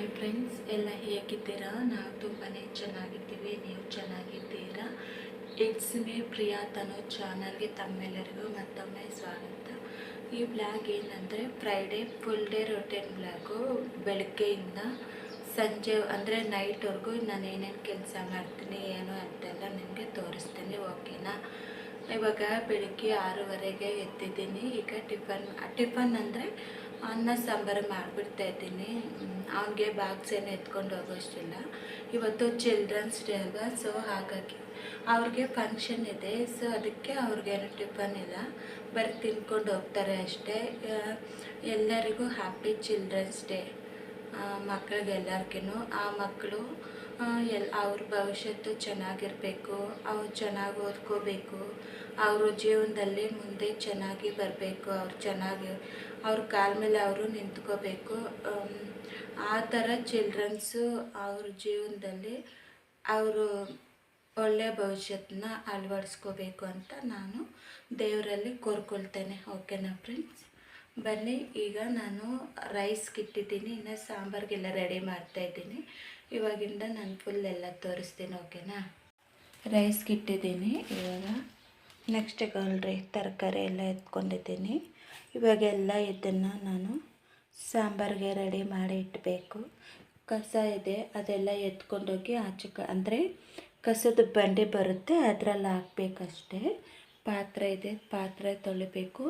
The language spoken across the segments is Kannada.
ಹಾಯ್ ಫ್ರೆಂಡ್ಸ್, ಎಲ್ಲ ಹೇಗಿದ್ದೀರಾ? ನಾವು ತುಂಬಾ ಚೆನ್ನಾಗಿದ್ದೀವಿ, ನೀವು ಚೆನ್ನಾಗಿದ್ದೀರಾ? ಇಟ್ಸ್ ಮೇ ಪ್ರಿಯಾ ತನೋ ಚಾನಲ್ಗೆ ತಮ್ಮೆಲ್ಲರಿಗೂ ಮತ್ತೊಮ್ಮೆ ಸ್ವಾಗತ. ಈ ಬ್ಲಾಗ್ ಏನಂದರೆ Friday full day routine blog ಬೆಳಗ್ಗೆಯಿಂದ ಸಂಜೆ, ಅಂದರೆ ನೈಟ್ವರೆಗೂ ನಾನು ಏನೇನು ಕೆಲಸ ಮಾಡ್ತೀನಿ, ಏನು ಅಂತೆಲ್ಲ ನಿಮಗೆ ತೋರಿಸ್ತೀನಿ, ಓಕೆನಾ? ಇವಾಗ ಬೆಳಗ್ಗೆ ಆರೂವರೆಗೆ ಎತ್ತಿದ್ದೀನಿ ಈಗ ಟಿಫನ್ ಟಿಫನ್ ಅಂದರೆ ಅನ್ನ ಸಾಂಬಾರು ಮಾಡಿಬಿಡ್ತಾ ಇದ್ದೀನಿ. ಅವನಿಗೆ ಬಾಕ್ಸ್ ಏನು ಎತ್ಕೊಂಡು ಹೋಗೋಷ್ಟಿಲ್ಲ. ಇವತ್ತು ಚಿಲ್ಡ್ರನ್ಸ್ ಡೇ ಅಲ್ವಾ ಸೊ ಹಾಗಾಗಿ ಅವ್ರಿಗೆ ಫಂಕ್ಷನ್ ಇದೆ. ಸೊ ಅದಕ್ಕೆ ಅವ್ರಿಗೇನು ಟಿಫನ್ ಇಲ್ಲ. ಬರೀ ತಿನ್ಕೊಂಡು ಹೋಗ್ತಾರೆ ಅಷ್ಟೇ. ಎಲ್ಲರಿಗೂ ಹ್ಯಾಪಿ ಚಿಲ್ಡ್ರನ್ಸ್ ಡೇ ಮಕ್ಕಳಿಗೆಲ್ಲರಿಗೂ ಆ ಮಕ್ಕಳು ಎಲ್, ಅವ್ರ ಭವಿಷ್ಯತ್ತು ಚೆನ್ನಾಗಿರಬೇಕು. ಅವ್ರು ಚೆನ್ನಾಗಿ ಓದ್ಕೋಬೇಕು. ಅವರು ಜೀವನದಲ್ಲಿ ಮುಂದೆ ಚೆನ್ನಾಗಿ ಬರಬೇಕು, ಅವ್ರು ಚೆನ್ನಾಗಿ, ಅವ್ರ ಕಾಲ ಮೇಲೆ ಅವರು ನಿಂತ್ಕೋಬೇಕು. ಆ ಥರ ಚಿಲ್ಡ್ರನ್ಸು ಅವ್ರ ಜೀವನದಲ್ಲಿ ಅವರು ಒಳ್ಳೆಯ ಭವಿಷ್ಯತನ್ನ ಅಳವಡಿಸ್ಕೋಬೇಕು ಅಂತ ನಾನು ದೇವರಲ್ಲಿ ಕೋರ್ಕೊಳ್ತೇನೆ. ಓಕೆನಾ ಫ್ರೆಂಡ್ಸ್? ಬನ್ನಿ, ಈಗ ನಾನು ರೈಸ್ಗೆ ಇಟ್ಟಿದ್ದೀನಿ ಇನ್ನು ಸಾಂಬಾರಿಗೆಲ್ಲ ರೆಡಿ ಮಾಡ್ತಾ ಇದ್ದೀನಿ. ಇವಾಗಿಂದ ನಾನು ಫುಲ್ ಎಲ್ಲ ತೋರಿಸ್ತೀನಿ, ಓಕೆನಾ? ರೈಸ್ಗೆ ಇಟ್ಟಿದ್ದೀನಿ ಇವಾಗ ನೆಕ್ಸ್ಟ್ ಗಲ್ರಿ ತರಕಾರಿ ಎಲ್ಲ ಎತ್ಕೊಂಡಿದ್ದೀನಿ. ಇವಾಗೆಲ್ಲ ಇದನ್ನು ನಾನು ಸಾಂಬಾರಿಗೆ ರೆಡಿ ಮಾಡಿ ಇಡಬೇಕು. ಕಸ ಇದೆ, ಅದೆಲ್ಲ ಎತ್ಕೊಂಡೋಗಿ ಆಚೆ ಕ ಅಂದರೆ ಕಸದ ಬಂಡಿ ಬರುತ್ತೆ, ಅದರಲ್ಲಿ ಹಾಕ್ಬೇಕಷ್ಟೇ. ಪಾತ್ರೆ ಇದೆ, ಪಾತ್ರೆ ತೊಳಿಬೇಕು.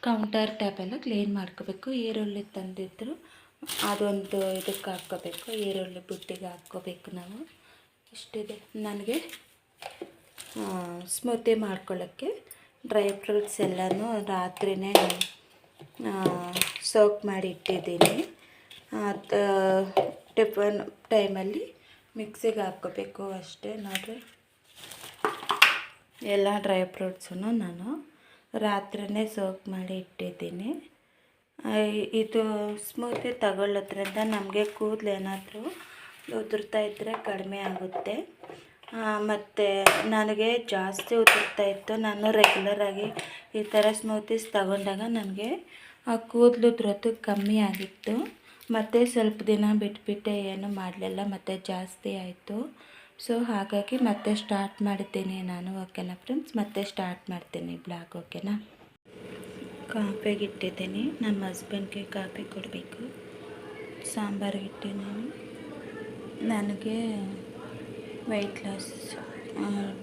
ಕೌಂಟರ್ ಎಲ್ಲ ಕ್ಲೀನ್ ಮಾಡ್ಕೋಬೇಕು. ಈರುಳ್ಳಿ ತಂದಿದ್ರು, ಅದೊಂದು ಇದಕ್ಕೆ ಹಾಕ್ಕೋಬೇಕು. ಈರುಳ್ಳಿ ಬುಟ್ಟಿಗೆ ಹಾಕ್ಕೋಬೇಕು ನಾವು. ಇಷ್ಟಿದೆ. ನನಗೆ ಸ್ಮೂತಿ ಮಾಡ್ಕೊಳ್ಳೋಕ್ಕೆ ಡ್ರೈ ಫ್ರೂಟ್ಸ್ ಎಲ್ಲನೂ ರಾತ್ರಿನೇ ಸೋಕ್ ಮಾಡಿ ಇಟ್ಟಿದ್ದೀನಿ. ಅದು ಟಿಫನ್ ಟೈಮಲ್ಲಿ ಮಿಕ್ಸಿಗೆ ಹಾಕ್ಕೋಬೇಕು ಅಷ್ಟೇ, ನೋಡಿರಿ. ಎಲ್ಲ ಡ್ರೈ ಫ್ರೂಟ್ಸನ್ನು ನಾನು ರಾತ್ರಿನೇ ಸೋಕ್ ಮಾಡಿ ಇಟ್ಟಿದ್ದೀನಿ. ಇದು ಸ್ಮೂತಿ ತಗೊಳ್ಳೋದ್ರಿಂದ ನಮಗೆ ಕೂದಲು ಏನಾದರೂ ಉದುರ್ತಾ ಇದ್ದರೆ ಕಡಿಮೆ ಆಗುತ್ತೆ. ಮತ್ತು ನನಗೆ ಜಾಸ್ತಿ ಉದುರ್ತಾ ಇತ್ತು. ನಾನು ರೆಗ್ಯುಲರಾಗಿ ಈ ಥರ ಸ್ಮೂತೀಸ್ ತಗೊಂಡಾಗ ನನಗೆ ಆ ಕೂದಲು ಉದುರೋದು ಕಮ್ಮಿ ಆಗಿತ್ತು. ಮತ್ತು ಸ್ವಲ್ಪ ದಿನ ಬಿಟ್ಬಿಟ್ಟೆ, ಏನು ಮಾಡಲಿಲ್ಲ, ಮತ್ತು ಜಾಸ್ತಿ ಆಯಿತು. ಸೊ ಹಾಗಾಗಿ ಮತ್ತೆ ಸ್ಟಾರ್ಟ್ ಮಾಡಿದ್ದೀನಿ ನಾನು ಓಕೆನಾ ಫ್ರೆಂಡ್ಸ್ ಮತ್ತೆ ಸ್ಟಾರ್ಟ್ ಮಾಡ್ತೀನಿ ಬ್ಲಾಗ್ ಓಕೆನಾ ಕಾಫಿಗೆ ಇಟ್ಟಿದ್ದೀನಿ ನಮ್ಮ ಹಸ್ಬೆಂಡ್ಗೆ ಕಾಫಿ ಕೊಡಬೇಕು. ಸಾಂಬಾರಿಗೆ ನಾನು ನನಗೆ ವೆಯ್ಟ್ ಲಾಸ್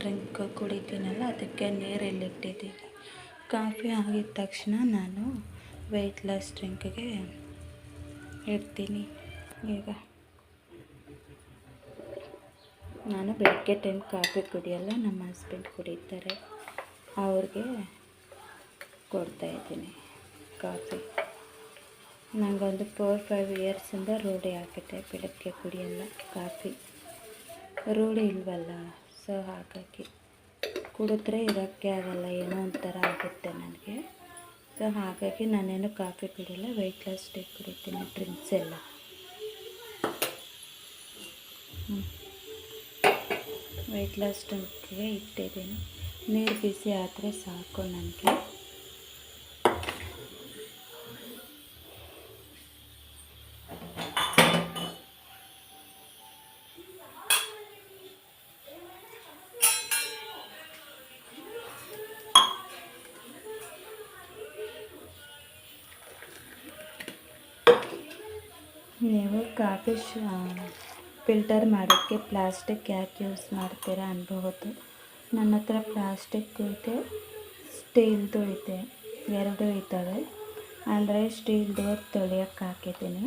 ಡ್ರಿಂಕ್ ಕುಡಿತೀನಲ್ಲ, ಅದಕ್ಕೆ ನೀರಲ್ಲಿ ಇಟ್ಟಿದ್ದೀನಿ. ಕಾಫಿ ಆಗಿದ ತಕ್ಷಣ ನಾನು ವೆಯ್ಟ್ ಲಾಸ್ ಡ್ರಿಂಕ್ಗೆ ಇಡ್ತೀನಿ. ಈಗ ನಾನು ಬೆಳಗ್ಗೆ ಟೈಮ್ ಕಾಫಿ ಕುಡಿಯಲ್ಲ, ನಮ್ಮ ಹಸ್ಬೆಂಡ್ ಕುಡಿತಾರೆ. ಅವ್ರಿಗೆ ಕೊಡ್ತಾಯಿದ್ದೀನಿ ಕಾಫಿ. ನನಗೊಂದು ಫೋರ್ ಫೈವ್ ಇಯರ್ಸಿಂದ ರೂಢಿ ಆಗಿದೆ, ಬೆಳಗ್ಗೆ ಕುಡಿಯಲ್ಲ ಕಾಫಿ. ರೂಢಿ ಇಲ್ವಲ್ಲ? ಸೊ ಹಾಗಾಗಿ ಕುಡಿದ್ರೆ ಇರೋಕ್ಕೆ ಆಗಲ್ಲ, ಏನೋ ಒಂಥರ ಆಗುತ್ತೆ ನನಗೆ. ಸೊ ಹಾಗಾಗಿ ನಾನೇನು ಕಾಫಿ ಕುಡಿಯಲ್ಲ ವೆಯ್ಟ್ ಲಾಸ್ ಟೀ ಕುಡಿತೀನಿ ಡ್ರಿಂಕ್ಸ್ ಎಲ್ಲ. ವೆಯ್ಟ್ ಲಾಸ್ ಡ್ರಿಂಕ್ಗೆ ಇಟ್ಟಿದ್ದೀನಿ. ನೀರು ಬಿಸಿ ಆದರೆ ಸಾಕು ನನಗೆ. ನೀವು ಕಾಫಿ ಫಿಲ್ಟರ್ ಮಾಡೋಕ್ಕೆ ಪ್ಲಾಸ್ಟಿಕ್ ಯಾಕೆ ಯೂಸ್ ಮಾಡ್ತೀರಾ ಅನ್ಬಹುದು. ನನ್ನ ಹತ್ರ ಪ್ಲಾಸ್ಟಿಕ್ ಇದೆ, ಸ್ಟೀಲ್ದು ಇದೆ, ಎರಡೂ ಇದ್ದಾವೆ. ಅಂದರೆ ಸ್ಟೀಲ್ದು ತೊಳೆಯೋಕ್ಕೆ ಹಾಕಿದ್ದೀನಿ.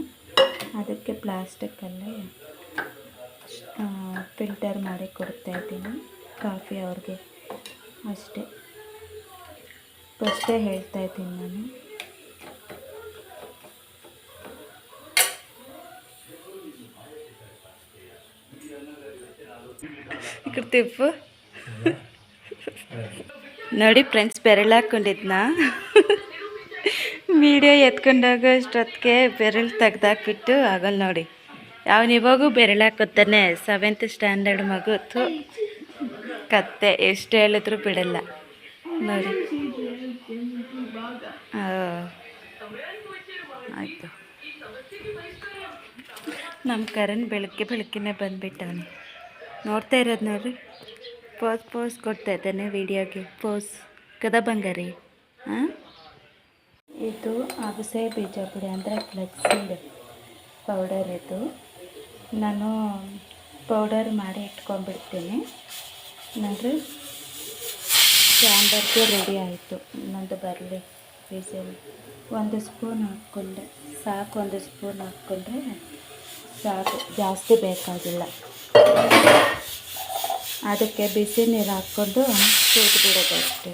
ಅದಕ್ಕೆ ಪ್ಲಾಸ್ಟಿಕ್ಕಲ್ಲಿ ಫಿಲ್ಟರ್ ಮಾಡಿ ಕೊಡ್ತಾ ಇದ್ದೀನಿ. ಕಾಫಿ ಅವ್ರಿಗೆ ಅಷ್ಟೇ. ಫಸ್ಟೇ ಹೇಳ್ತಾಯಿದ್ದೀನಿ ನಾನು. ತಿಪ್ಪು ನೋಡಿ ಫ್ರೆಂಡ್ಸ್, ಬೆರಳು ಹಾಕೊಂಡಿದ್ನ. ವಿಡಿಯೋ ಎತ್ಕೊಂಡಾಗ ಅಷ್ಟೊತ್ತಿಗೆ ಬೆರಳು ತೆಗ್ದಾಕ್ಬಿಟ್ಟು ಆಗಲ್ಲ ನೋಡಿ. ಅವನು ಇವಾಗೂ ಬೆರಳು ಹಾಕೋತಾನೆ ಸೆವೆಂತ್ ಸ್ಟ್ಯಾಂಡರ್ಡ್ ಮಗು ಕತ್ತೆ, ಎಷ್ಟು ಹೇಳಿದ್ರು ಬಿಡಲ್ಲ. ನೋಡಿ. ಆಯಿತು. ನಮ್ಮ ಕರಣ್ ಬೆಳಗ್ಗೆ ಬೆಳಗ್ಗೆನೇ ಬಂದುಬಿಟ್ಟವನು ನೋಡ್ತಾ ಇರೋದು ನೋಡ್ರಿ. ಪೋಸ್ ಪೋಸ್ ಕೊಡ್ತಾ ಇದ್ದಾನೆ ವಿಡಿಯೋಗೆ. ಪೋಸ್. ಕದ ಬಂಗಾರಿ. ಹಾಂ? ಇದು ಅಗಸೆ ಬೀಜ ಪುಡಿ ಅಂದರೆ ಫ್ಲೆಕ್ಸಿಡ್ ಪೌಡರ್ ಇದು. ನಾನು ಪೌಡರ್ ಮಾಡಿ ಇಟ್ಕೊಂಡ್ಬಿಡ್ತೀನಿ. ನೋಡ್ರಿ ಸಾಂಬಾರ್ಗೆ ರೆಡಿ ಆಯಿತು. ಇನ್ನೊಂದು ಬರಲಿ. ಬೀಜಲ್ಲಿ ಒಂದು ಸ್ಪೂನ್ ಹಾಕ್ಕೊಂಡೆ. ಸಾಕು, ಒಂದು ಸ್ಪೂನ್ ಹಾಕ್ಕೊಂಡ್ರೆ ಸಾಕು. ಜಾಸ್ತಿ ಬೇಕಾಗಿಲ್ಲ. ಅದಕ್ಕೆ ಬಿಸಿ ನೀರು ಹಾಕ್ಕೊಂಡು ಬಿಡೋದು ಅಷ್ಟೇ.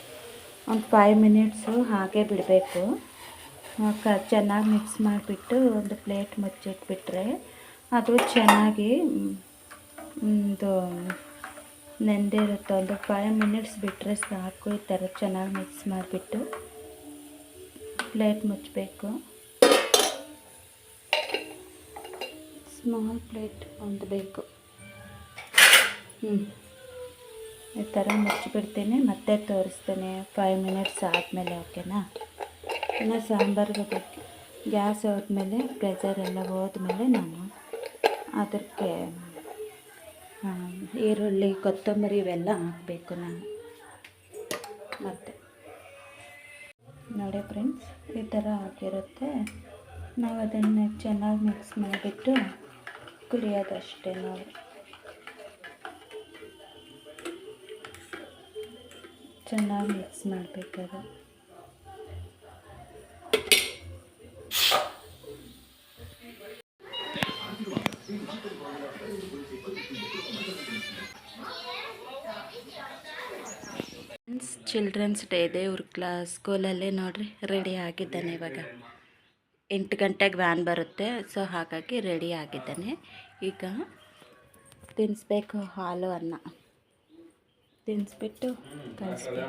ಒಂದು ಫೈವ್ ಮಿನಿಟ್ಸು ಹಾಗೆ ಬಿಡಬೇಕು. ಕ ಚೆನ್ನಾಗಿ ಮಿಕ್ಸ್ ಮಾಡಿಬಿಟ್ಟು ಒಂದು ಪ್ಲೇಟ್ ಮುಚ್ಚಿಟ್ಬಿಟ್ರೆ ಅದು ಚೆನ್ನಾಗಿ ಒಂದು ನೆಂದಿರುತ್ತೆ. ಒಂದು ಫೈವ್ ಮಿನಿಟ್ಸ್ ಬಿಟ್ಟರೆ ಸಾಕು ಈ ಥರ ಚೆನ್ನಾಗಿ ಮಿಕ್ಸ್ ಮಾಡಿಬಿಟ್ಟು ಪ್ಲೇಟ್ ಮುಚ್ಚಬೇಕು ಸ್ಮಾಲ್ ಪ್ಲೇಟ್ ಒಂದು ಬೇಕು ಹ್ಞೂ ಈ ಥರ ಮುಚ್ಚಿಬಿಡ್ತೀನಿ, ಮತ್ತೆ ತೋರಿಸ್ತೇನೆ. ಫೈವ್ ಮಿನಿಟ್ಸ್ ಆದಮೇಲೆ ಓಕೆನಾ ಇನ್ನು ಸಾಂಬಾರ್ಗೆ ಗ್ಯಾಸ್ ಹೋದ್ಮೇಲೆ ಪ್ರೆಷರ್ ಎಲ್ಲ ಹೋದ್ಮೇಲೆ ನಾನು ಅದಕ್ಕೆ ಈರುಳ್ಳಿ, ಕೊತ್ತಂಬರಿ ಇವೆಲ್ಲ ಹಾಕಬೇಕು ನಾನು. ಮತ್ತೆ. ನೋಡಿ ಫ್ರೆಂಡ್ಸ್ ಈ ಥರ ಹಾಕಿರುತ್ತೆ ನಾವು ಅದನ್ನು ಚೆನ್ನಾಗಿ ಮಿಕ್ಸ್ ಮಾಡಿಬಿಟ್ಟು ಕುಡಿಯೋದಷ್ಟೇ ನೋಡಿ ಚೆನ್ನಾಗಿ ಮಿಕ್ಸ್ ಮಾಡಬೇಕಾದ್ರೆ ಚಿಲ್ಡ್ರನ್ಸ್ ಡೇ ಇದೆ. ಇವ್ರ ಕ್ಲಾಸ್ ಸ್ಕೂಲಲ್ಲೇ ನೋಡಿರಿ ರೆಡಿ ಆಗಿದ್ದಾನೆ ಇವಾಗ. ಎಂಟು ಗಂಟೆಗೆ ವ್ಯಾನ್ ಬರುತ್ತೆ ಸೊ ಹಾಗಾಗಿ ರೆಡಿ ಆಗಿದ್ದಾನೆ. ಈಗ ತಿನ್ನಿಸ್ಬೇಕು ಹಾಲು ಅನ್ನ. ತಿನ್ನಿಸ್ಬಿಟ್ಟು ಕಳಿಸ್ಬೇಕು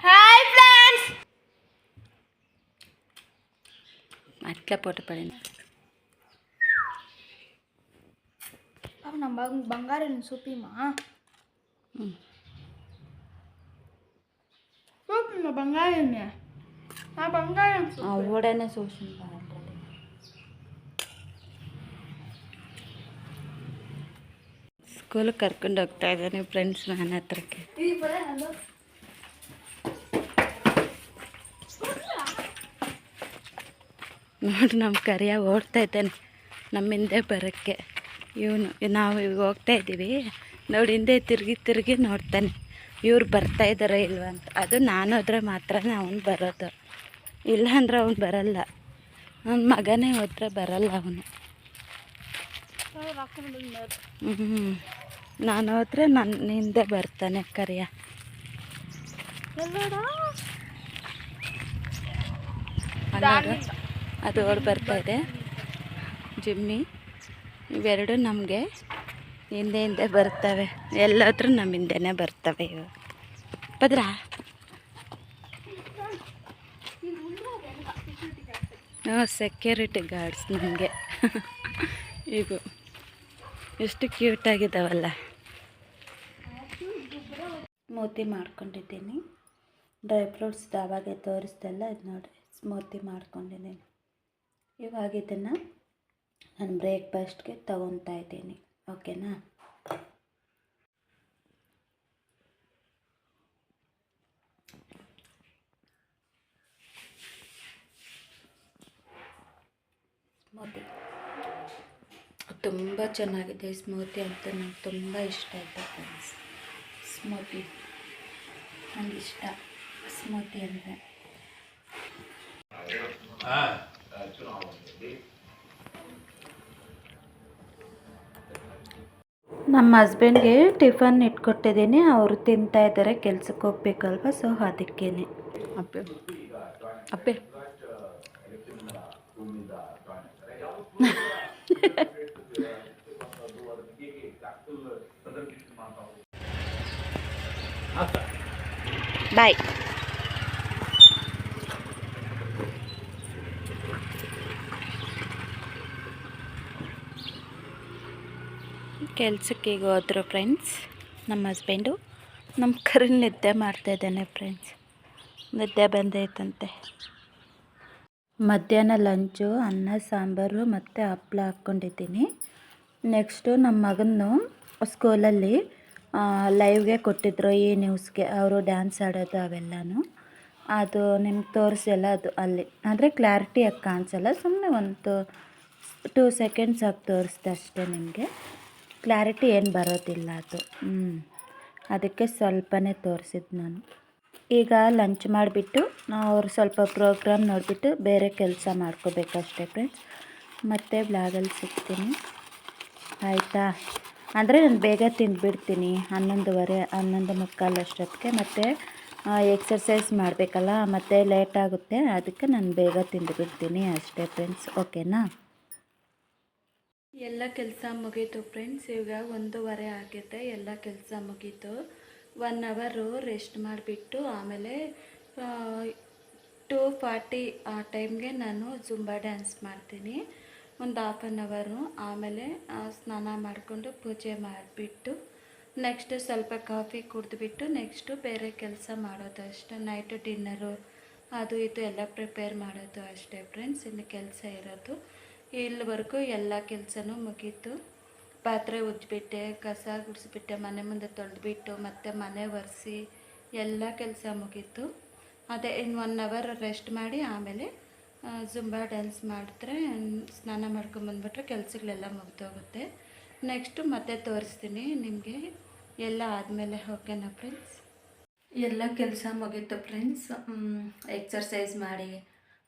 ಹಾಯ್ ಫ್ರೆಂಡ್ಸ್ ಅಟ್ಲ ಪೋಟು ಪಡಿ ಅವ್ ನಮ್ಮ ಬಂಗ್ ಬಂಗಾರನ ಸೂಪಿಮಾ ಹ್ಞೂ ಸೂಪಿಮ ಬಂಗಾರನ ಆ ಸ್ಕೂಲಿಗೆ ಕರ್ಕೊಂಡು ಹೋಗ್ತಾ ಇದ್ದಾನೆ ಫ್ರೆಂಡ್ಸ್ ನನ್ನ ಹತ್ರಕ್ಕೆ. ನೋಡಿ ನಮ್ಮ ಕರಿಯ ಓಡ್ತಾ ಇದ್ದಾನೆ ನಮ್ಮ ಹಿಂದೆ ಬರೋಕ್ಕೆ. ಇವನು, ನಾವು ಇವಾಗ ಹೋಗ್ತಾ ಇದ್ದೀವಿ. ನೋಡಿ, ಹಿಂದೆ ತಿರುಗಿ ತಿರುಗಿ ನೋಡ್ತಾನೆ. ಇವ್ರು ಬರ್ತಾ ಇದ್ದಾರೆ ಇಲ್ವ ಅಂತ. ಅದು ನಾನು ಹೋದ್ರೆ ಮಾತ್ರ ಅವನು ಬರೋದು. ಇಲ್ಲ ಅಂದ್ರೆ ಅವನು ಬರಲ್ಲ. ನನ್ನ ಮಗನೇ ಹೋದ್ರೆ ಬರಲ್ಲ ಅವನು. ಹ್ಞೂ ನಾನು ಹೋದ್ರೆ ನನ್ನ ಹಿಂದೆ ಬರ್ತಾನೆ ಕರಿಯ. ಅದು ಅವ್ರು ಬರ್ತಾ ಇದೆ. ಜಿಮ್ಮಿ. ಇವೆರಡು ನಮಗೆ ಹಿಂದೆ ಹಿಂದೆ ಬರ್ತವೆ. ಎಲ್ಲಾದರೂ ನಮ್ಮ ಹಿಂದೆನೇ ಬರ್ತವೆ ಇವು ಬದ್ರಾ ಹ್ಞೂ ಸೆಕ್ಯೂರಿಟಿ ಗಾರ್ಡ್ಸ್ ನಮಗೆ. ಈಗ ಎಷ್ಟು ಕ್ಯೂಟಾಗಿದ್ದಾವಲ್ಲ ಸ್ಮೂತಿ ಮಾಡ್ಕೊಂಡಿದ್ದೀನಿ. ಡ್ರೈ ಫ್ರೂಟ್ಸ್ ಆವಾಗೆ ತೋರಿಸ್ದಲ್ಲ ಇದು ನೋಡಿ ಸ್ಮೂತಿ ಮಾಡ್ಕೊಂಡಿದ್ದೀನಿ. ಇವಾಗ ಇದನ್ನು ನಾನು ಬ್ರೇಕ್ಫಾಸ್ಟ್ಗೆ ತಗೊತಾ ಇದ್ದೀನಿ. ಓಕೆನಾ? ಸ್ಮೂತಿ. ತುಂಬ ಚೆನ್ನಾಗಿದೆ ಸ್ಮೂತಿ ಅಂತ ನಂಗೆ ತುಂಬ ಇಷ್ಟ ಆಯಿತು ಫ್ರೆಂಡ್ಸ್ ಸ್ಮೂತಿ. ನನಗೆ ಇಷ್ಟ ಸ್ಮೂತಿ ಅಂದರೆ. ನಮ್ಮ ಹಸ್ಬೆಂಡ್ಗೆ ಟಿಫನ್ ಇಟ್ಕೊಟ್ಟಿದ್ದೀನಿ. ಅವರು ತಿಂತಾ ಇದ್ದಾರೆ ಕೆಲ್ಸಕ್ಕೆ ಹೋಗ್ಬೇಕಲ್ವ ಸೊ ಅದಕ್ಕೇನೆ. ಅಪ್ಪೆ. ಅಪ್ಪೆ. ಬಾಯ್ ಕೆಲ್ಸಕ್ಕೆ ಫ್ರೆಂಡ್ಸ್ ನಮ್ಮ ಹಸ್ಬೆಂಡು ನಮ್ಮ ಕರೆ ನಿದ್ದೆ ಮಾಡ್ತಾ ಇದ್ದಾನೆ ಫ್ರೆಂಡ್ಸ್ ನಿದ್ದೆ ಬಂದೈತಂತೆ ಮಧ್ಯಾಹ್ನ ಲಂಚು ಅನ್ನ, ಸಾಂಬಾರು ಮತ್ತು ಹಪ್ಪಳ ಹಾಕ್ಕೊಂಡಿದ್ದೀನಿ. ನೆಕ್ಸ್ಟು ನಮ್ಮ ಮಗನ್ನು ಸ್ಕೂಲಲ್ಲಿ ಲೈವ್ಗೆ ಕೊಟ್ಟಿದ್ರು, ಈ ನ್ಯೂಸ್ಗೆ ಅವರು ಡ್ಯಾನ್ಸ್ ಆಡೋದು ಅವೆಲ್ಲನೂ. ಅದು ನಿಮ್ಗೆ ತೋರಿಸಲ್ಲ ಅದು ಅಲ್ಲಿ. ಅಂದರೆ ಕ್ಲಾರಿಟಿಯಾಗಿ ಕಾಣಿಸಲ್ಲ. ಸುಮ್ಮನೆ ಒಂದು ಟೂ ಸೆಕೆಂಡ್ಸ್ ಆಗಿ ತೋರಿಸ್ದೆ ಅಷ್ಟೇ ನಿಮಗೆ. ಕ್ಲಾರಿಟಿ ಏನು ಬರೋದಿಲ್ಲ ಅದು. ಹ್ಞೂ ಅದಕ್ಕೆ ಸ್ವಲ್ಪನೇ ತೋರಿಸಿದ್ದು ನಾನು. ಈಗ ಲಂಚ್ ಮಾಡಿಬಿಟ್ಟು, ಅವ್ರು ಸ್ವಲ್ಪ ಪ್ರೋಗ್ರಾಮ್ ನೋಡಿಬಿಟ್ಟು ಬೇರೆ ಕೆಲಸ ಮಾಡ್ಕೋಬೇಕಷ್ಟೇ ಫ್ರೆಂಡ್ಸ್ ಮತ್ತೆ ಬ್ಲಾಗಲ್ಲಿ ಸಿಗ್ತೀನಿ. ಆಯಿತಾ? ಅಂದರೆ ನಾನು ಬೇಗ ತಿಂದುಬಿಡ್ತೀನಿ, ಹನ್ನೊಂದುವರೆ, ಹನ್ನೊಂದು ಮುಕ್ಕಾಲು ಅಷ್ಟೊತ್ತಿಗೆ. ಮತ್ತು ಎಕ್ಸರ್ಸೈಸ್ ಮಾಡಬೇಕಲ್ಲ, ಮತ್ತು ಲೇಟ್ ಆಗುತ್ತೆ, ಅದಕ್ಕೆ ನಾನು ಬೇಗ ತಿಂದುಬಿಡ್ತೀನಿ ಅಷ್ಟೇ ಫ್ರೆಂಡ್ಸ್ ಓಕೆನಾ ಎಲ್ಲ ಕೆಲಸ ಮುಗೀತು ಫ್ರೆಂಡ್ಸ್ ಈಗ ಒಂದೂವರೆ ಆಗಿದೆ ಎಲ್ಲ ಕೆಲಸ ಮುಗೀತು. ಒನ್ ಅವರು ರೆಸ್ಟ್ ಮಾಡಿಬಿಟ್ಟು ಆಮೇಲೆ ಟೂ ಫಾರ್ಟಿ ಆ ಟೈಮ್ಗೆ ನಾನು ಜುಂಬಾ ಡ್ಯಾನ್ಸ್ ಮಾಡ್ತೀನಿ. ಒಂದು ಹಾಫ್ ಆನ್ ಅವರು ಆಮೇಲೆ ಸ್ನಾನ ಮಾಡಿಕೊಂಡು ಪೂಜೆ ಮಾಡಿಬಿಟ್ಟು ನೆಕ್ಸ್ಟ್ ಸ್ವಲ್ಪ ಕಾಫಿ ಕುಡಿದ್ಬಿಟ್ಟು ನೆಕ್ಸ್ಟು ಬೇರೆ ಕೆಲಸ ಮಾಡೋದು ಅಷ್ಟೇ. ನೈಟು ಡಿನ್ನರು ಅದು ಇದು ಎಲ್ಲ ಪ್ರಿಪೇರ್ ಮಾಡೋದು ಅಷ್ಟೇ ಫ್ರೆಂಡ್ಸ್ ಇನ್ನು ಕೆಲಸ ಇರೋದು. ಇಲ್ಲಿವರೆಗೂ ಎಲ್ಲ ಕೆಲಸನೂ ಮುಗೀತು. ಪಾತ್ರೆ ಉಜ್ಜಿಬಿಟ್ಟೆ ಕಸ ಗುಡಿಸ್ಬಿಟ್ಟೆ, ಮನೆ ಮುಂದೆ ತೊಳೆದ್ಬಿಟ್ಟು, ಮತ್ತು ಮನೆ ಒರೆಸಿ ಎಲ್ಲ ಕೆಲಸ ಮುಗೀತು. ಅದೇ ಇನ್ನು ಒನ್ ಅವರ್ ರೆಸ್ಟ್ ಮಾಡಿ ಆಮೇಲೆ ಜುಂಬಾ ಡ್ಯಾನ್ಸ್ ಮಾಡಿದ್ರೆ, ಸ್ನಾನ ಮಾಡ್ಕೊಂಬಂದ್ಬಿಟ್ರೆ ಕೆಲಸಗಳೆಲ್ಲ ಮುಗ್ದೋಗುತ್ತೆ. ನೆಕ್ಸ್ಟು ಮತ್ತೆ ತೋರಿಸ್ತೀನಿ ನಿಮಗೆ. ಎಲ್ಲ ಆದಮೇಲೆ ಓಕೆನಾ ಫ್ರೆಂಡ್ಸ್ ಎಲ್ಲ ಕೆಲಸ ಮುಗೀತು ಫ್ರೆಂಡ್ಸ್ ಎಕ್ಸರ್ಸೈಸ್ ಮಾಡಿ,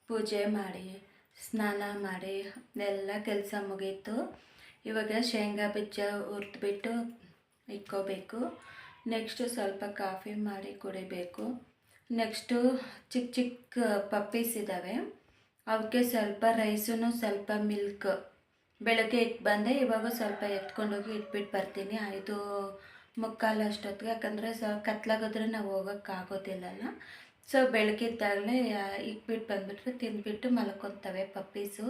ಪೂಜೆ ಮಾಡಿ, ಸ್ನಾನ ಮಾಡಿ, ಎಲ್ಲ ಕೆಲಸ ಮುಗೀತು. ಇವಾಗ ಶೇಂಗಾ ಬೀಜ ಹುರಿದ್ಬಿಟ್ಟು ಇಕ್ಕೋಬೇಕು. ನೆಕ್ಸ್ಟು ಸ್ವಲ್ಪ ಕಾಫಿ ಮಾಡಿ ಕುಡಿಬೇಕು. ನೆಕ್ಸ್ಟು ಚಿಕ್ಕ ಚಿಕ್ಕ ಪಪ್ಪೀಸ್ ಇದ್ದಾವೆ ಅವಕ್ಕೆ ಸ್ವಲ್ಪ ರೈಸೂ ಸ್ವಲ್ಪ ಮಿಲ್ಕ್. ಬೆಳಗ್ಗೆ ಇಟ್ಟು ಬಂದೆ, ಇವಾಗ ಸ್ವಲ್ಪ ಎತ್ಕೊಂಡೋಗಿ ಇಟ್ಬಿಟ್ಟು ಬರ್ತೀನಿ. ಐದು ಮುಕ್ಕಾಲು ಅಷ್ಟೊತ್ತಿಗೆ ಯಾಕಂದರೆ ಸ ಕತ್ಲಾಗೋದ್ರೆ ನಾವು ಹೋಗೋಕ್ಕಾಗೋದಿಲ್ಲಲ್ಲ. ಸೊ ಬೆಳಗ್ಗಿದ್ದಾಗಲೇ ಇಟ್ಬಿಟ್ಟು ಬಂದುಬಿಟ್ರೆ ತಿಂದ್ಬಿಟ್ಟು ಮಲ್ಕೊತವೆ ಪಪ್ಪೀಸು.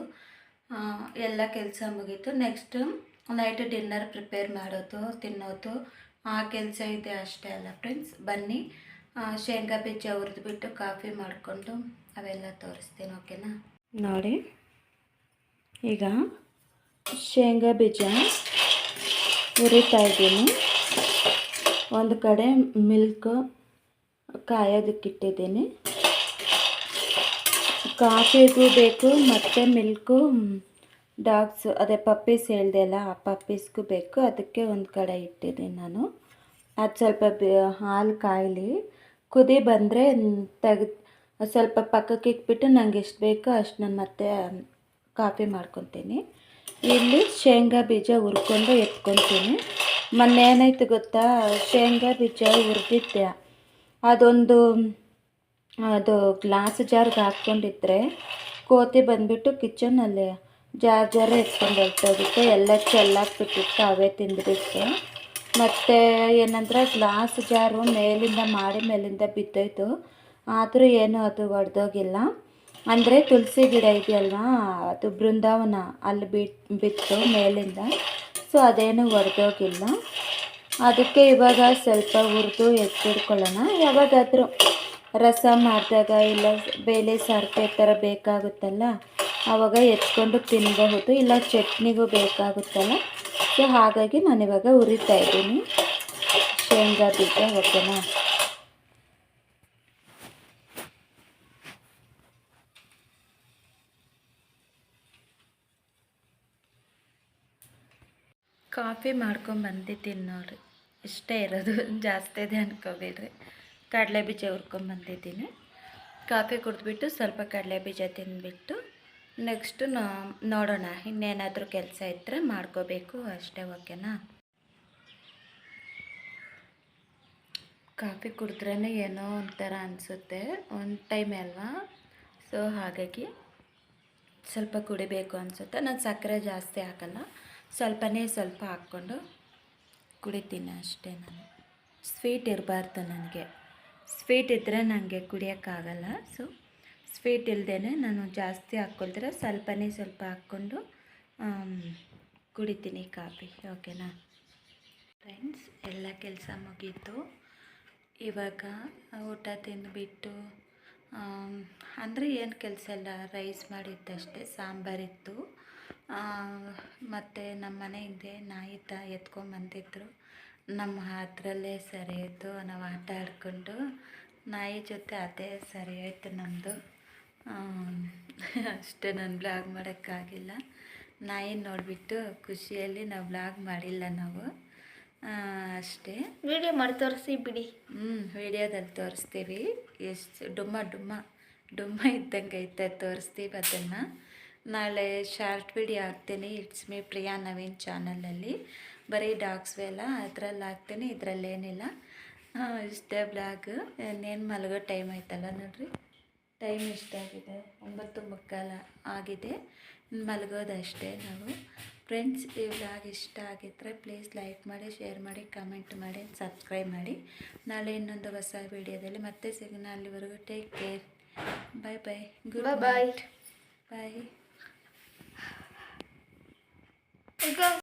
ಎಲ್ಲ ಕೆಲಸ ಮುಗೀತು. ನೆಕ್ಸ್ಟು ನೈಟ್ ಡಿನ್ನರ್ ಪ್ರಿಪೇರ್ ಮಾಡೋದು, ತಿನ್ನೋದು, ಆ ಕೆಲಸ ಇದೆ ಅಷ್ಟೇ ಅಲ್ಲ ಫ್ರೆಂಡ್ಸ್. ಬನ್ನಿ ಶೇಂಗಾ ಬೀಜ ಹುರಿದ್ಬಿಟ್ಟು ಕಾಫಿ ಮಾಡಿಕೊಂಡು ಅವೆಲ್ಲ ತೋರಿಸ್ತೀನಿ, ಓಕೆನಾ? ನೋಡಿ. ಈಗ ಶೇಂಗಾ ಬೀಜ ಹುರಿತಾ ಇದ್ದೀನಿ. ಒಂದು ಕಡೆ ಮಿಲ್ಕ್ ಕಾಯೋದಕ್ಕಿಟ್ಟಿದ್ದೀನಿ ಕಾಫಿಗೂ ಬೇಕು, ಮತ್ತು ಮಿಲ್ಕು, ಡಾಗ್ಸ್, ಅದೇ ಪಪ್ಪೀಸ್ ಹೇಳಿದೆ ಅಲ್ಲ, ಆ ಪಪ್ಪೀಸ್ಗೂ ಬೇಕು. ಅದಕ್ಕೆ ಒಂದು ಕಡೆ ಇಟ್ಟಿದ್ದೀನಿ ನಾನು. ಅದು ಸ್ವಲ್ಪ ಹಾಲು ಕಾಯಲಿ. ಕುದಿ ಬಂದರೆ ತೆಗೆದು ಸ್ವಲ್ಪ ಪಕ್ಕಕ್ಕೆ ಇಟ್ಬಿಟ್ಟು ನಂಗೆ ಎಷ್ಟು ಬೇಕೋ ಅಷ್ಟು ನಾನು ಮತ್ತೆ ಕಾಫಿ ಮಾಡ್ಕೊತೀನಿ. ಇಲ್ಲಿ ಶೇಂಗಾ ಬೀಜ ಹುರ್ಕೊಂಡು ಎತ್ಕೊತೀನಿ. ಮೊನ್ನೆ ಏನಾಯ್ತು ಗೊತ್ತಾ? ಶೇಂಗಾ ಬೀಜ ಹುರಿದಿದ್ದೆ. ಅದೊಂದು, ಅದು ಗ್ಲಾಸ್ ಜಾರ್ಗೆ ಹಾಕ್ಕೊಂಡಿದ್ರೆ ಕೋತಿ ಬಂದುಬಿಟ್ಟು ಕಿಚನಲ್ಲಿ ಜಾರ್ ಜಾರ ಎತ್ಕೊಂಡು ಹೋಗ್ತಾಯಿದ್ದೆ ಎಲ್ಲ ಚೆಲ್ಲಾಕ್ಬಿಟ್ಟಿತ್ತು ಅವೇ ತಿಂದ್ಬಿಟ್ಟು. ಮತ್ತು ಏನಂದ್ರೆ ಗ್ಲಾಸ್ ಜಾರು ಮೇಲಿಂದ, ಮಾಡಿ ಮೇಲಿಂದ ಬಿದ್ದೋಯ್ತು. ಆದರೂ ಏನು ಅದು ಒಡೆದೋಗಿಲ್ಲ. ಅಂದರೆ ತುಳಸಿ ಗಿಡ ಇದೆಯಲ್ವಾ? ಅದು ಬೃಂದಾವನ ಅಲ್ಲಿ ಬಿಟ್, ಬಿತ್ತು ಮೇಲಿಂದ. ಸೊ ಅದೇನು ಒಡೆದೋಗಿಲ್ಲ. ಅದಕ್ಕೆ ಇವಾಗ ಸ್ವಲ್ಪ ಹುರಿದು ಎತ್ತಿಡ್ಕೊಳ್ಳೋಣ. ಯಾವಾಗಾದರೂ ರಸ ಮಾಡಿದಾಗ ಇಲ್ಲ ಬೇಲೆ ಸಾರಿಗೆ ಥರ ಬೇಕಾಗುತ್ತಲ್ಲ ಆವಾಗ ಎತ್ಕೊಂಡು ತಿನ್ನಬಹುದು ಇಲ್ಲ ಚಟ್ನಿಗೂ ಬೇಕಾಗುತ್ತಲ್ಲ. ಸೊ ಹಾಗಾಗಿ ನಾನಿವಾಗ ಹುರಿತಾ ಇದ್ದೀನಿ. ಶೇಂಗಾ ಬೀಜ ಓಕೆನಾ ಕಾಫಿ ಮಾಡ್ಕೊಂಡು ತಿನ್ನೋರಿ ಇಷ್ಟೇ ಇರೋದು. ಜಾಸ್ತಿ ಇದೆ ಅನ್ಕೋಬೇಡ್ರಿ. ಕಡಲೆ ಬೀಜ ಹುರ್ಕೊಂಬಂದಿದ್ದೀನಿ ಕಾಫಿ ಕುಡಿದ್ಬಿಟ್ಟು ಸ್ವಲ್ಪ ಕಡಲೆ ಬೀಜ ತಿಂದ್ಬಿಟ್ಟು ನೆಕ್ಸ್ಟು ನೋಡೋಣ. ಇನ್ನೇನಾದರೂ ಕೆಲಸ ಇದ್ದರೆ ಮಾಡ್ಕೋಬೇಕು. ಅಷ್ಟೇ ಓಕೆನಾ? ಕಾಫಿ ಕುಡಿದ್ರೇ ಏನೋ ಒಂಥರ ಅನಿಸುತ್ತೆ. ಒಂದು ಟೈಮ್ ಅಲ್ವಾ? ಸೊ ಹಾಗಾಗಿ ಸ್ವಲ್ಪ ಕುಡಿಬೇಕು ಅನಿಸುತ್ತೆ. ನಾನು ಸಕ್ಕರೆ ಜಾಸ್ತಿ ಹಾಕಲ್ಲ. ಸ್ವಲ್ಪನೇ ಸ್ವಲ್ಪ ಹಾಕ್ಕೊಂಡು ಕುಡಿತೀನಿ ಅಷ್ಟೇ ನಾನು. ಸ್ವೀಟ್ ಇರಬಾರ್ದು ನನಗೆ. ಸ್ವೀಟ್ ಇದ್ದರೆ ನನಗೆ ಕುಡಿಯೋಕ್ಕಾಗಲ್ಲ. ಸೊ ಸ್ವೀಟ್ ಇಲ್ಲದೇ ನಾನು ಜಾಸ್ತಿ ಹಾಕ್ಕೊಳ್ತೀರ ಸ್ವಲ್ಪನೇ ಸ್ವಲ್ಪ ಹಾಕ್ಕೊಂಡು ಕುಡಿತೀನಿ ಕಾಫಿ. ಓಕೆನಾ? ಫ್ರೆಂಡ್ಸ್ ಎಲ್ಲ ಕೆಲಸ ಮುಗೀತು. ಇವಾಗ ಊಟ ತಿಂದುಬಿಟ್ಟು ಅಂದರೆ ಏನು ಕೆಲಸ ಇಲ್ಲ ರೈಸ್ ಮಾಡಿದ್ದಷ್ಟೇ ಸಾಂಬಾರಿತ್ತು ಮತ್ತು ನಮ್ಮ ಮನೆ ಹಿಂದೆ ನಾಯಿ ತ ಎತ್ಕೊಂಬಂದಿದ್ರು ನಮ್ಮ ಹತ್ರಲ್ಲೇ ಸರಿ ಆಯಿತು. ನಾವು ಆಟ ಆಡ್ಕೊಂಡು ನಾಯಿ ಜೊತೆ ಅದೇ ಸರಿ ಆಯಿತು ನಮ್ಮದು ಅಷ್ಟೇ ನಾನು ಬ್ಲಾಗ್ ಮಾಡೋಕ್ಕಾಗಿಲ್ಲ ನಾಯಿ ನೋಡಿಬಿಟ್ಟು ಖುಷಿಯಲ್ಲಿ ನಾವು ಬ್ಲಾಗ್ ಮಾಡಿಲ್ಲ ನಾವು. ಅಷ್ಟೇ. ವಿಡಿಯೋ ಮಾಡಿ ತೋರಿಸಿ ಬಿಡಿ. ಹ್ಞೂ ವಿಡಿಯೋದಲ್ಲಿ ತೋರಿಸ್ತೀವಿ. ಎಷ್ಟು ಡುಮ್ಮ ಡುಮ್ಮ. ಡುಮ್ಮ ಇದ್ದಂಗೆ ಐತೆ ತೋರಿಸ್ತೀವಿ ಅದನ್ನು. ನಾಳೆ ಶಾರ್ಟ್ ವಿಡಿಯೋ ಹಾಕ್ತೀನಿ. ಇಟ್ಸ್ ಮೀ ಪ್ರಿಯಾ ನವೀನ್ ಚಾನಲಲ್ಲಿ. ಬರೀ ಡಾಗ್ಸ್ ಎಲ್ಲ ಅದರಲ್ಲಿ ಹಾಕ್ತೀನಿ. ಇದರಲ್ಲೇನಿಲ್ಲ. ಇಷ್ಟೇ ಬ್ಲಾಗ್ ಇನ್ನೇನು ಮಲಗೋ ಟೈಮ್ ಆಯ್ತಲ್ಲ ನೋಡ್ರಿ. ಟೈಮ್ ಇಷ್ಟಾಗಿದೆ ಒಂಬತ್ತು ಮುಕ್ಕಾಲ ಆಗಿದೆ. ಮಲಗೋದಷ್ಟೇ ನಾವು. ಫ್ರೆಂಡ್ಸ್ ಈ ವ್ಲಾಗ್ ಇಷ್ಟ ಆಗಿದ್ದರೆ ಪ್ಲೀಸ್ ಲೈಕ್ ಮಾಡಿ ಶೇರ್ ಮಾಡಿ ಕಮೆಂಟ್ ಮಾಡಿ ಸಬ್ಸ್ಕ್ರೈಬ್ ಮಾಡಿ. ನಾಳೆ ಇನ್ನೊಂದು ಹೊಸ ವಿಡಿಯೋದಲ್ಲಿ ಮತ್ತೆ ಸಿಗೋಣ. ಅಲ್ಲಿವರೆಗೂ take care bye bye good bye bye. Bye ಈಗ